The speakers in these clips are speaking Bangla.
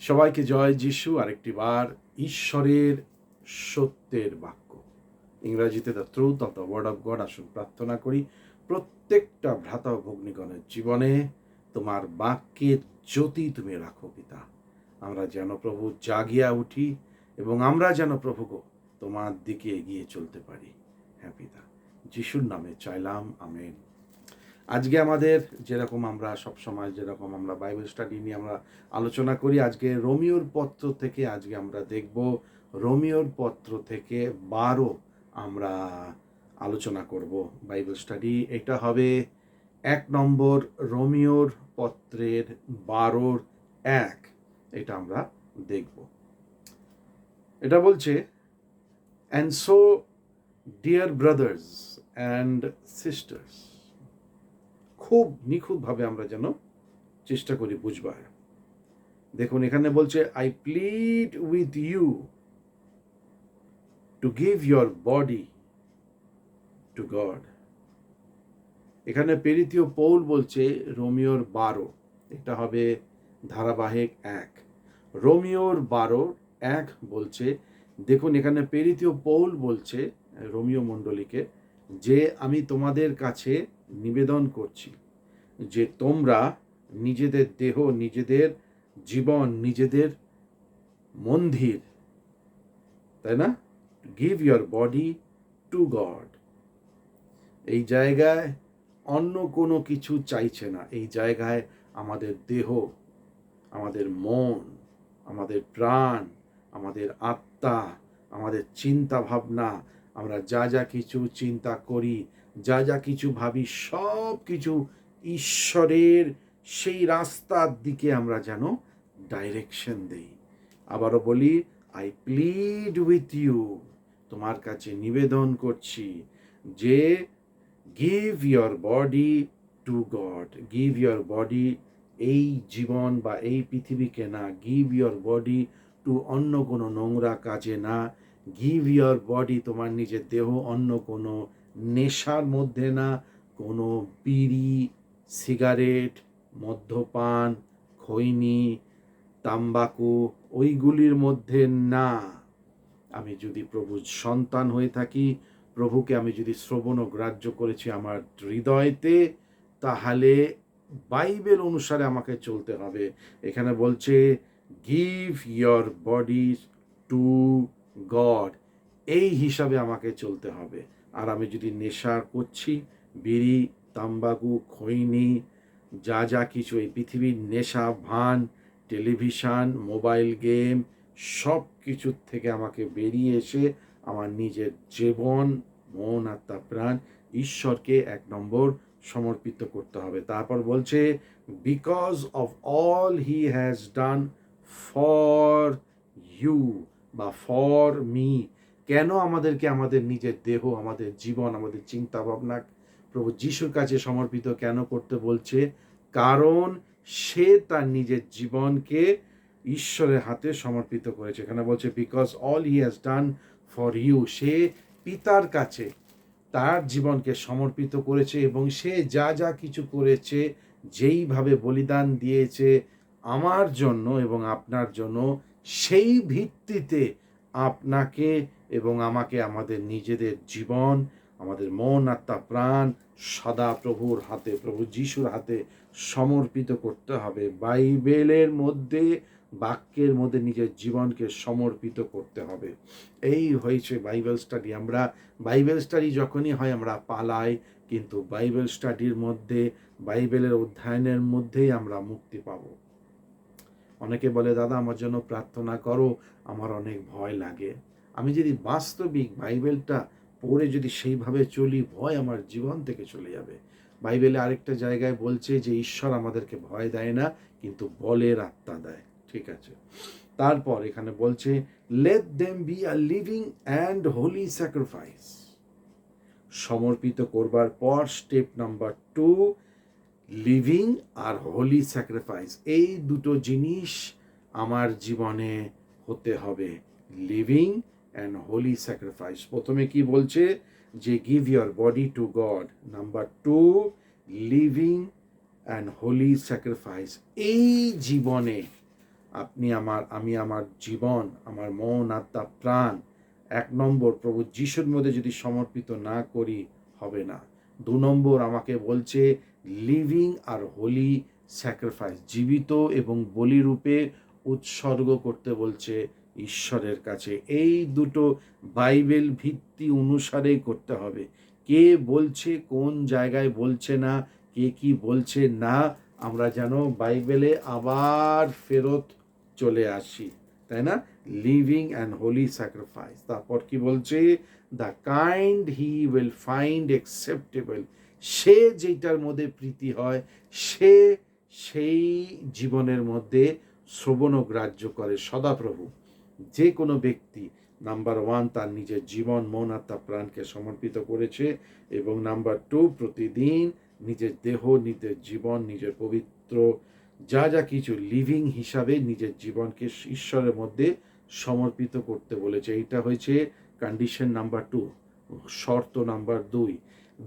সবাইকে জয় যিশু, আরেকটি বার ঈশ্বরের সত্যের বাক্য। ইংরাজিতে the truth of the word of God আসুন প্রার্থনা করি। প্রত্যেকটা ভ্রাতা ভগ্নিগণের জীবনে তোমার বাক্যের জ্যোতি তুমি রাখো পিতা। আমরা যেন প্রভু জাগিয়া উঠি এবং আমরা যেন প্রভু গো তোমার দিকে এগিয়ে চলতে পারি। হ্যাঁ পিতা, যিশুর নামে চাইলাম, আমেন। আজকে আমাদের যেরকম আমরা সব সময় যেরকম আমরা বাইবেল স্টাডি নিয়ে আমরা আলোচনা করি, আজকে রোমিওর পত্র থেকে আজকে আমরা দেখব। রোমিওর পত্র থেকে বারো আমরা আলোচনা করব বাইবেল স্টাডি এটা হবে এক নম্বর রোমিওর পত্রের বারোর এক। এটা আমরা দেখব। এটা বলছে and so dear brothers and sisters খুব নিখুঁতভাবে আমরা যেন চেষ্টা করি বুঝবার। দেখুন, এখানে বলছে I plead with you to give your body to God এখানে পেরিতীয় পৌল বলছে, রোমিওর বারো। এটা হবে ধারাবাহিক এক। রোমিওর বারো এক বলছে, দেখুন, এখানে পেরিতীয় পৌল বলছে, রোমিও মণ্ডলীকে যে আমি তোমাদের কাছে নিবেদন করছি যে তোমরা নিজেদের দেহ, নিজেদের জীবন, নিজেদের মন্দির, তাই না? Give your body to God এই জায়গায় অন্য কোনো কিছু চাইছে না। এই জায়গায় আমাদের দেহ, আমাদের মন, আমাদের প্রাণ, আমাদের আত্মা, আমাদের চিন্তা ভাবনা আমরা যা যা কিছু চিন্তা করি, যা যা কিছু ভাবি, সব কিছু ঈশ্বরের সেই রাস্তার দিকে আমরা যেন ডাইরেকশন দেই। আবারও বলি আই প্লিড উইথ ইউ তোমার কাছে নিবেদন করছি যে give your body to God give your body এই জীবন বা এই পৃথিবীকে না গিভ ইয়োর বডি টু অন্য কোনো নোংরা কাজে না গিভ ইয়োর বডি তোমার নিজের দেহ, অন্য কোনো নেশার মধ্যে না, কোনো বিড়ি সিগারেট, মদ্যপান, খৈনি, তাম্বাকু, ওইগুলির মধ্যে না। আমি যদি প্রভুর সন্তান হয়ে থাকি, প্রভুকে আমি যদি শ্রবণ ও গ্রাহ্য করেছি আমার হৃদয়তে, তাহলে বাইবেল অনুসারে আমাকে চলতে হবে। এখানে বলছে give your body to God, এই হিসাবে আমাকে চলতে হবে। আর আমি যদি নেশা করছি বিড়ি, তাম্বাকু, খৈনি, যা যা কিছু এই পৃথিবীর নেশা, ভান, টেলিভিশন, মোবাইল গেম, সব কিছুর থেকে আমাকে বেরিয়ে এসে আমার নিজের জীবন, মন, আত্মা, প্রাণ ঈশ্বরকে এক নম্বর সমর্পিত করতে হবে। তারপর বলছে because of all he has done for you বা ফর মি কেন আমাদেরকে আমাদের নিজের দেহ, আমাদের জীবন, আমাদের চিন্তা ভাবনা প্রভু যিশুর কাছে সমর্পিত কেন করতে বলছে? কারণ সে তার নিজের জীবনকে ঈশ্বরের হাতে সমর্পিত করেছে। এখানে বলছে because all he has done for you সে পিতার কাছে তার জীবনকে সমর্পিত করেছে এবং সে যা যা কিছু করেছে, যেইভাবে বলিদান দিয়েছে আমার জন্য এবং আপনার জন্য সেই ভিত্তিতে আপনাকে এবং আমাকে আমাদের নিজেদের জীবন, আমাদের মন, আত্মা, প্রাণ সদা প্রভুর হাতে, প্রভু যিশুর হাতে সমর্পিত করতে হবে। বাইবেলের মধ্যে, বাক্যের মধ্যে নিজের জীবনকে সমর্পিত করতে হবে। এই হয়েছে বাইবেল স্টাডি। আমরা বাইবেল স্টাডি যখনই হয়, আমরা পালাই, কিন্তু বাইবেল স্টাডির মধ্যে, বাইবেলের অধ্যয়নের মধ্যেই আমরা মুক্তি পাব। অনেকে বলে, দাদা, আমার জন্য প্রার্থনা করো, আমার অনেক ভয় লাগে। আমি যদি বাস্তবিক বাইবেলটা পড়ে যদি সেইভাবে চলি, ভয় আমার জীবন থেকে চলে যাবে। বাইবেলে আরেকটা জায়গায় বলছে যে, ঈশ্বর আমাদেরকে ভয় দেয় না, কিন্তু বলের আত্মা দেয়। ঠিক আছে? তারপর এখানে বলছে let them be a living and holy sacrifice সমর্পিত করবার পর, স্টেপ নাম্বার টু লিভিং আর হোলি স্যাক্রিফাইস এই দুটো জিনিস আমার জীবনে হতে হবে। লিভিং অ্যান্ড হোলি স্যাক্রিফাইস প্রথমে কি বলছে? যে give your body to God number two living and holy sacrifice এই জীবনে আপনি আমার, আমি আমার জীবন, আমার মন, আত্মা, প্রাণ এক নম্বর প্রভু যিশুর মধ্যে যদি সমর্পিত না করি, হবে না। দু নম্বর আমাকে বলছে লিভিং আর হোলি স্যাক্রিফাইস, জীবিত এবং বলিরূপে উৎসর্গ করতে বলছে ঈশ্বরের কাছে। এই দুটো বাইবেল ভিত্তি অনুসারেই করতে হবে। কে বলছে, কোন জায়গায় বলছে না, কে কি বলছে না, আমরা যেন বাইবেলে আবার ফেরত চলে আসি, তাই না? Living and holy sacrifice. তারপর কি বলছে? The kind he will find acceptable সে যেটার মধ্যে প্রীতি হয়, সে সেই জীবনের মধ্যে শ্রবণ গ্রাহ্য করে সদাপ্রভু। যে কোনো ব্যক্তি, নাম্বার ওয়ান, তার নিজের জীবন, মন আর তার প্রাণকে সমর্পিত করেছে এবং নাম্বার টু, প্রতিদিন নিজের দেহ, নিজের জীবন, নিজের পবিত্র, যা যা কিছু লিভিং হিসাবে নিজের জীবনকে ঈশ্বরের মধ্যে সমর্পিত করতে বলেছে। এইটা হয়েছে কন্ডিশন নাম্বার টু, শর্ত নাম্বার দুই।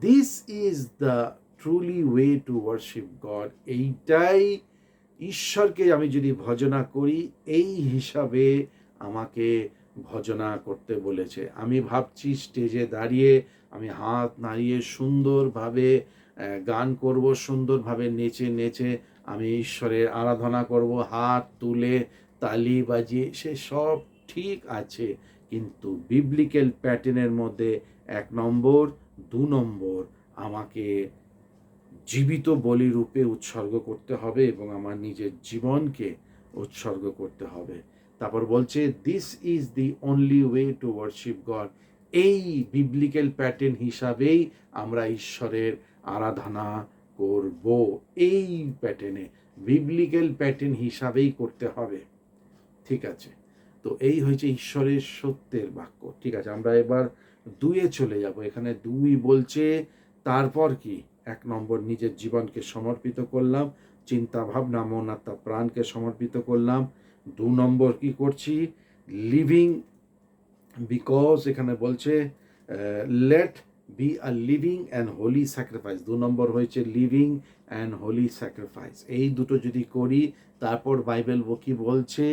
This is the truly way to worship God এইটাই ঈশ্বরকে আমি যদি ভজনা করি, এই হিসাবে আমাকে ভজনা করতে বলেছে। আমি ভাবছি স্টেজে দাঁড়িয়ে আমি হাত নাড়িয়ে সুন্দরভাবে গান করব, সুন্দরভাবে নেচে নেচে আমি ঈশ্বরের আরাধনা করব। হাত তুলে তালি বাজিয়ে, সে সব ঠিক আছে। কিন্তু বিবলিক্যাল প্যাটার্নের মধ্যে এক নম্বর দু নম্বর, আমাকে জীবিত বলি রূপে উৎসর্গ করতে হবে এবং আমার নিজের জীবনকে উৎসর্গ করতে হবে। তারপর বলছে this is the only way to worship God এই বিবলিক্যাল প্যাটার্ন হিসাবেই আমরা ঈশ্বরের আরাধনা করব। এই প্যাটার্নে বিবলিক্যাল প্যাটার্ন হিসাবেই করতে হবে। ঠিক আছে? তো এই হয়েছে ঈশ্বরের সত্যের বাক্য। ঠিক আছে, আমরা এবার দুয়ে চলে যাব। এখানে দুই বলছে, তারপর কি? এক নম্বর, নিজের জীবনকে সমর্পিত করলাম চিন্তা ভাবনা মন, আত্মা, প্রাণকে সমর্পিত করলাম। দু নম্বর কি করছি? লিভিং বিকজ এখানে বলছে let be a living and holy sacrifice দু নম্বর হয়েছে লিভিং অ্যান্ড হোলি স্যাক্রিফাইস এই দুটো যদি করি, তারপর বাইবেল কি বলছে?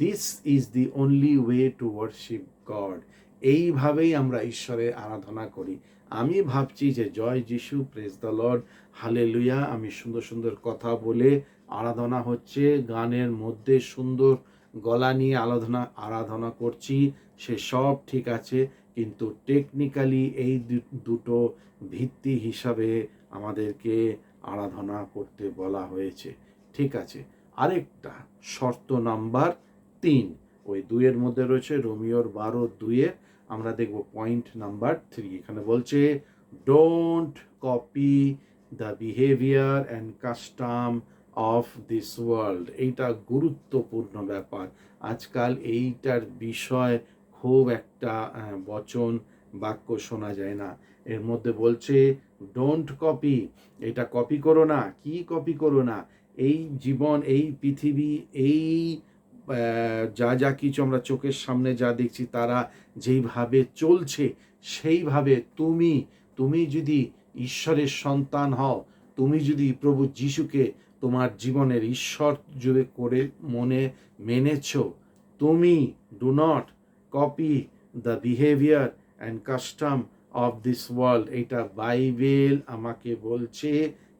This is the only way to worship God এইভাবেই আমরা ঈশ্বরের আরাধনা করি। আমি ভাবছি যে, জয় যিশু প্রেস দ্য লর্ড হালে লুইয়া আমি সুন্দর সুন্দর কথা বলে আরাধনা হচ্ছে, গানের মধ্যে সুন্দর গলা নিয়ে আরাধনা আরাধনা করছি, সে সব ঠিক আছে, কিন্তু টেকনিক্যালি এই দুটো ভিত্তি হিসাবে আমাদেরকে আরাধনা করতে বলা হয়েছে। ঠিক আছে, আরেকটা শর্ত নাম্বার তিন, ওই দুইয়ের মধ্যে রয়েছে রোমিওর বারো দুইয়ের আমরা দেখব পয়েন্ট নাম্বার থ্রি এখানে বলছে don't copy the behaviour and custom of this world এইটা গুরুত্বপূর্ণ ব্যাপার। আজকাল এইটার বিষয় খুব একটা বচন বাক্য শোনা যায় না। এর মধ্যে বলছে ডোন্ট কপি এটা কপি করো না। কি কপি করো না? এই জীবন, এই পৃথিবী, এই যা যা কিছু আমরা চোখের সামনে যা দেখছি, তারা যেইভাবে চলছে, সেইভাবে তুমি তুমি যদি ঈশ্বরের সন্তান হও, তুমি যদি প্রভু যিশুকে তোমার জীবনের ঈশ্বর জুড়ে করে মনে, মেনেছ, তুমি do not copy the behaviour and custom of this world এটা বাইবেল আমাকে বলছে,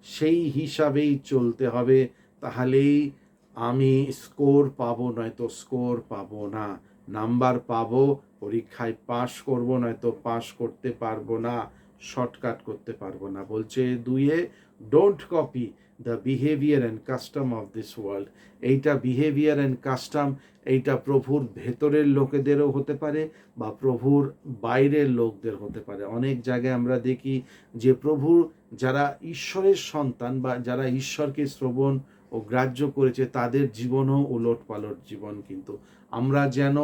সেই হিসাবেই চলতে হবে। তাহলেই আমি স্কোর পাবো, নয়তো স্কোর পাবো না। নাম্বার পাবো, পরীক্ষায় পাশ করব, নয়তো পাশ করতে পারব না, শর্টকাট করতে পারব না। বলছে দুইয়ে don't copy the behaviour and custom of this world এইটা বিহেভিয়ার অ্যান্ড কাস্টম এইটা প্রভুর ভেতরের লোকেদেরও হতে পারে বা প্রভুর বাইরের লোকদের হতে পারে। অনেক জায়গায় আমরা দেখি যে প্রভুর যারা ঈশ্বরের সন্তান বা যারা ঈশ্বরকে শ্রবণ ও গ্রাহ্য করেছে তাদের জীবনও উলট পালট জীবন কিন্তু। আমরা যেন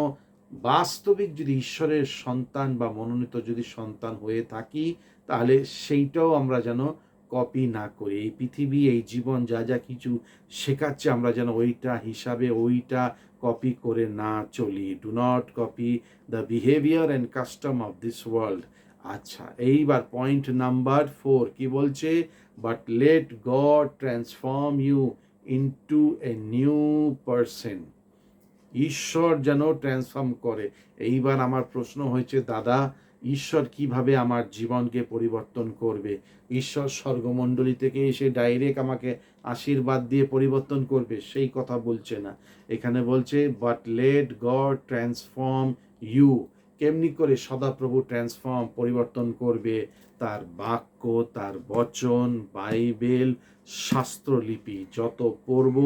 বাস্তবিক যদি ঈশ্বরের সন্তান বা মনোনীত যদি সন্তান হয়ে থাকি, তাহলে সেইটাও আমরা যেন কপি না করি। এই পৃথিবী, এই জীবন যা যা কিছু শেখাচ্ছে, আমরা যেন ওইটা হিসাবে ওইটা কপি করে না চলি। Do not copy the behaviour and custom of this world আচ্ছা এইবার পয়েন্ট নাম্বার ফোর কি বলছে? But let God transform you into a new person ঈশ্বর যেন ট্রান্সফর্ম করে। এইবার আমার প্রশ্ন হয়েছে, দাদা, ঈশ্বর কীভাবে আমার জীবনকে পরিবর্তন করবে? ঈশ্বর স্বর্গমণ্ডলী থেকে এসে ডাইরেক্ট আমাকে আশীর্বাদ দিয়ে পরিবর্তন করবে, সেই কথা বলছে না। এখানে বলছে but let God transform you কেমনি করে সদাপ্রভু ট্রান্সফর্ম পরিবর্তন করবে? তার বাক্য, তার বচন, বাইবেল, শাস্ত্রলিপি, যত পড়ব,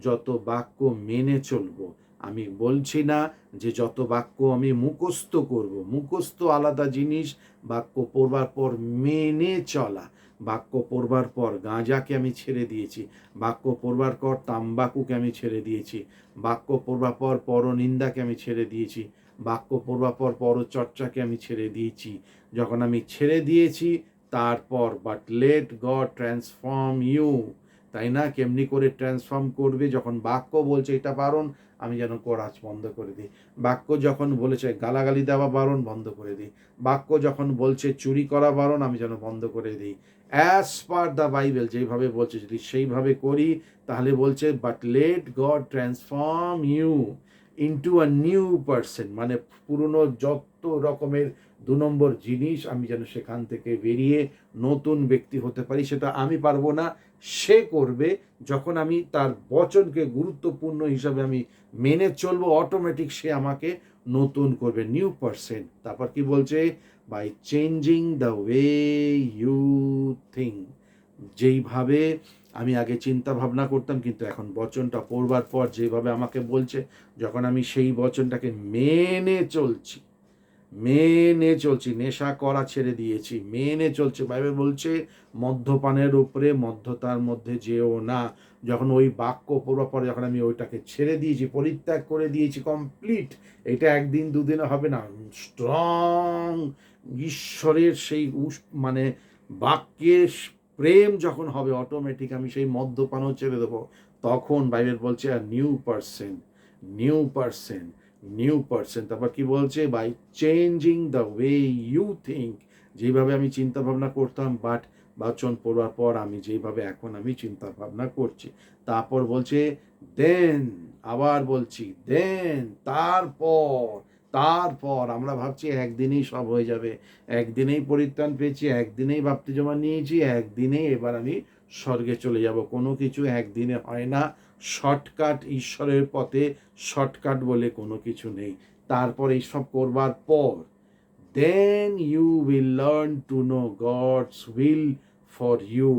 যত বাক্য মেনে চলবো। আমি বলছি না যে যত বাক্য আমি মুখস্থ করব। মুখস্থ আলাদা জিনিস, বাক্য পড়বার পর মেনে চলা। বাক্য পড়বার পর গাঁজাকে আমি ছেড়ে দিয়েছি। বাক্য পড়বার পর তাম্বাকুকে আমি ছেড়ে দিয়েছি। বাক্য পড়বার পর পরনিন্দাকে আমি ছেড়ে দিয়েছি। বাক্য পড়বার পর পরচর্চাকে আমি ছেড়ে দিয়েছি। যখন আমি ছেড়ে দিয়েছি, তারপর but let God transform you তাই না? কেমনি করে ট্রান্সফর্ম করবে? যখন বাক্য বলছে, এটা বারণ, আমি যেন কোরাজ বন্ধ করে দিই। বাক্য যখন বলেছে, গালাগালি দেওয়া বারণ, বন্ধ করে দিই। বাক্য যখন বলছে, চুরি করা বারণ, আমি যেন বন্ধ করে দিই। অ্যাজ পার দ্য বাইবেল যেইভাবে বলছে, যদি সেইভাবে করি, তাহলে বলছে but let God transform you into a new person মানে পুরনো যত রকমের দু নম্বর জিনিস আমি যেন সেখান থেকে বেরিয়ে নতুন ব্যক্তি হতে পারি, সেটা আমি পারব না। সে করবে যখন আমি তার বচনকে গুরুত্বপূর্ণ হিসাবে আমি মেনে চলবো অটোমেটিক সে আমাকে নতুন করবে নিউ পার্সেন্ট তারপর কি বলছে? By changing the way you think যেইভাবে আমি আগে চিন্তা ভাবনা করতাম, কিন্তু এখন বচনটা পড়বার পর যেভাবে আমাকে বলছে, যখন আমি সেই বচনটাকে মেনে চলছি মেনে চলছি, নেশা করা ছেড়ে দিয়েছি, মেনে চলছে, বাইবেল বলছে, মদ্যপানের উপরে মধ্যতার মধ্যে যেও না। যখন ওই বাক্য পড়বার পরে যখন আমি ওইটাকে ছেড়ে দিয়েছি, পরিত্যাগ করে দিয়েছি কমপ্লিট এটা একদিন দুদিনে হবে না। স্ট্রং ঈশ্বরের সেই মানে বাক্যের প্রেম যখন হবে অটোমেটিক আমি সেই মদ্যপানও ছেড়ে দেবো। তখন বাইবেল বলছে আর new person new person new person তারপর কি বলছে? By changing the way you think যেভাবে আমি চিন্তা ভাবনা করতাম বাট বাচন পড়বার পর আমি যেভাবে এখন আমি চিন্তা ভাবনা করছি। তারপর বলছে দেন আবার বলছি দেন তারপর তারপর আমরা ভাবছি একদিনেই সব হয়ে যাবে। একদিনেই পরিত্রাণ পেয়েছি, একদিনেই ভাবতে জমা নিয়েছি, একদিনেই এবার আমি স্বর্গে চলে যাব। কোনো কিছু একদিনে হয় না। শর্টকাট ঈশ্বরের পথে শর্টকাট বলে কোনো কিছু নেই। তারপর এইসব করবার পর then you will learn to know God's will for you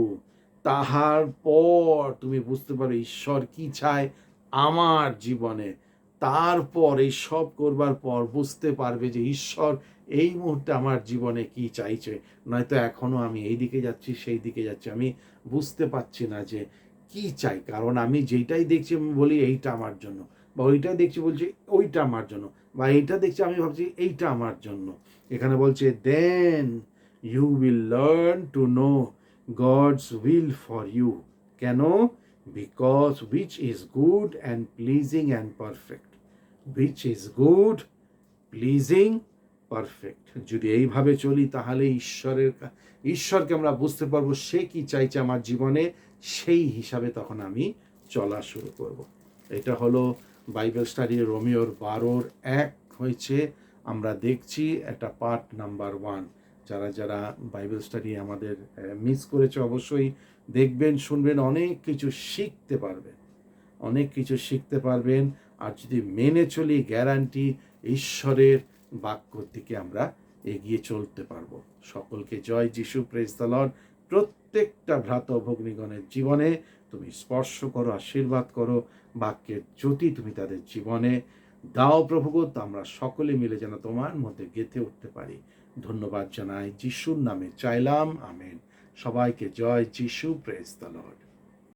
তাহার পর তুমি বুঝতে পারো ঈশ্বর কি চায় আমার জীবনে। তারপর এই সব করবার পর বুঝতে পারবে যে ঈশ্বর এই মুহূর্তে আমার জীবনে কি চাইছে। নয়তো এখনও আমি এই দিকে যাচ্ছি, সেই দিকে যাচ্ছি। আমি বুঝতে পারছি না যে কি চাই। কারণ আমি যেটাই দেখছি, আমি বলি এইটা আমার জন্য। বা ওইটা দেখছি বলছি ওইটা আমার জন্য। বা এইটা দেখছি, আমি ভাবছি এইটা আমার জন্য। এখানে বলছে then you will learn to know God's will for you কেন? Because which is good and pleasing and perfect which is good pleasing perfect যদি এইভাবে চলি, তাহলে ঈশ্বরের ঈশ্বরকে আমরা বুঝতে পারব সে কি চাইছে আমার জীবনে, সেই হিসাবে তখন আমি চলা শুরু করব। এটা হলো বাইবেল স্টাডি রোমিওর বারোর এক হয়েছে। আমরা দেখছি একটা পার্ট নাম্বার ওয়ান যারা যারা বাইবেল স্টাডি আমাদের মিস করেছে অবশ্যই দেখবেন, শুনবেন, অনেক কিছু শিখতে পারবেন। অনেক কিছু শিখতে পারবেন আর যদি মেনে চলি গ্যারান্টি ঈশ্বরের বাক্যর দিকে আমরা এগিয়ে চলতে পারব। সকলকে জয় যিশু প্রেস দ্য প্রত্যেকটা ভ্রাত ভগ্নিগণের জীবনে তুমি স্পর্শ করো, আশীর্বাদ করো, বাক্যের জ্যোতি তুমি তাদের জীবনে দাও প্রভুগত আমরা সকলে মিলে যেন তোমার মধ্যে গেঁথে উঠতে পারি। ধন্যবাদ জানাই, যিশুর নামে চাইলাম, আমেন। সবাইকে জয় যিশু প্রেস দ্য লর্ড।